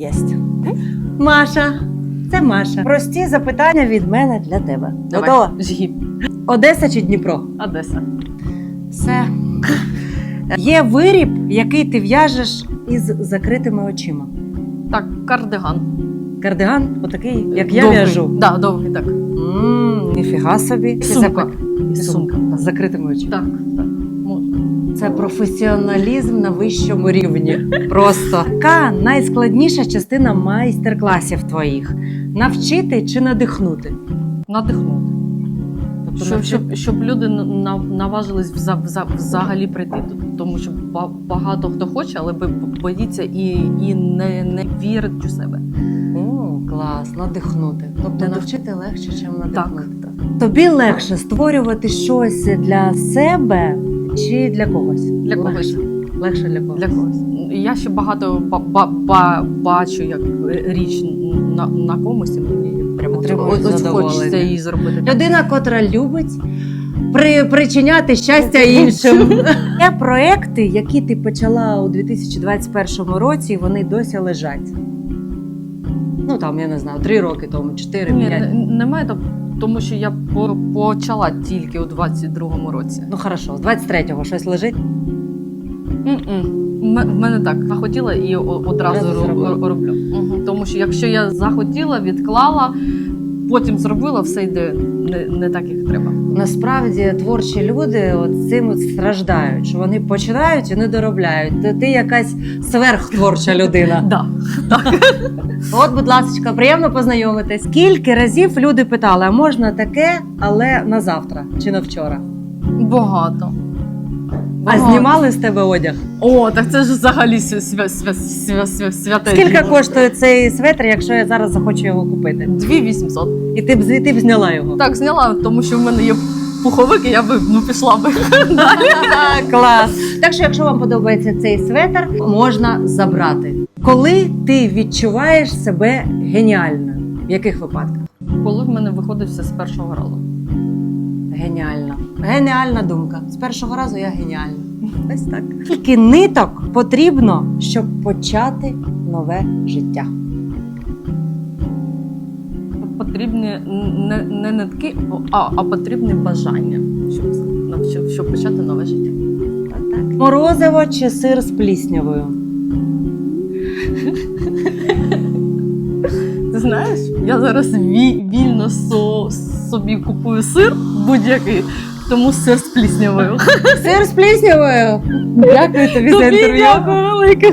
Єсть. Маша, це Маша. Прості запитання від мене для тебе. Давай. Готова? Жги. Одеса чи Дніпро? Одеса. Все. Є виріб, який ти в'яжеш із закритими очима. Так, кардиган. Кардиган, отакий, як я Довгий. в'яжу. Да, довгий, так. Ніфіга собі. І Сумка. І сумка. З закритими очима. Так, так. Це професіоналізм на вищому рівні. Просто яка найскладніша частина майстер-класів твоїх? Навчити чи надихнути? Надихнути. Тобто Щоб, щоб, щоб люди на- наважились вза- вза- взагалі прийти. Тому що ба- багато хто хоче, але боїться і, і не, не вірить у себе. О, клас, надихнути. Тобто Надих- навчити легше, ніж Так, надихнути. так. Тобі легше створювати щось для себе чи для когось? Для когось. Легше, для когось. Для когось. Я ще багато ба- ба- ба- бачу, як річ на, на комусь, і мені прямо Отримуєш хочеться її зробити. Людина, котра любить при, причиняти щастя іншим. Є проекти, які ти почала у 2021 році, вони досі лежать. Ну там, я не знаю, три роки тому, чотири, п'ять. немає то- тому що я почала тільки у 22-му році. Ну хорошо, з 23-го щось лежить. В мене так захотіла і одразу Одразу роблю. Угу. Тому що якщо я захотіла, відклала, потім зробила, все йде не, не так, як треба. Насправді творчі люди от цим от страждають, що вони починають і не доробляють. То ти якась сверхтворча людина. Да. От, будь ласка, приємно познайомитись. Скільки разів люди питали, а можна таке, але на завтра чи на вчора? Багато. А Багато. знімали з тебе одяг? О, так це ж взагалі свя, свя, свя, свя, свя, святе. Скільки діло. коштує цей светр, якщо я зараз захочу його купити? 2800. І ти б звідти б зняла його? Так, зняла, тому що в мене є пуховик, і я би ну, пішла би. Клас. Так що, якщо вам подобається цей светр, можна забрати. Коли ти відчуваєш себе геніальною? В яких випадках? Коли в мене виходить все з першого разу. Геніальна. Геніальна думка. З першого разу я геніальна. Ось так. Скільки ниток потрібно, щоб почати нове життя? Потрібні не, не нитки, а, а потрібне бажання, щоб, щоб, щоб почати нове життя. Отак. Морозиво чи сир з пліснявою? Ти знаєш, я зараз вільно со, собі купую сир будь-який, тому сир з пліснявою. Сир з пліснявою. Дякую тобі за інтерв'ю. дякую велике.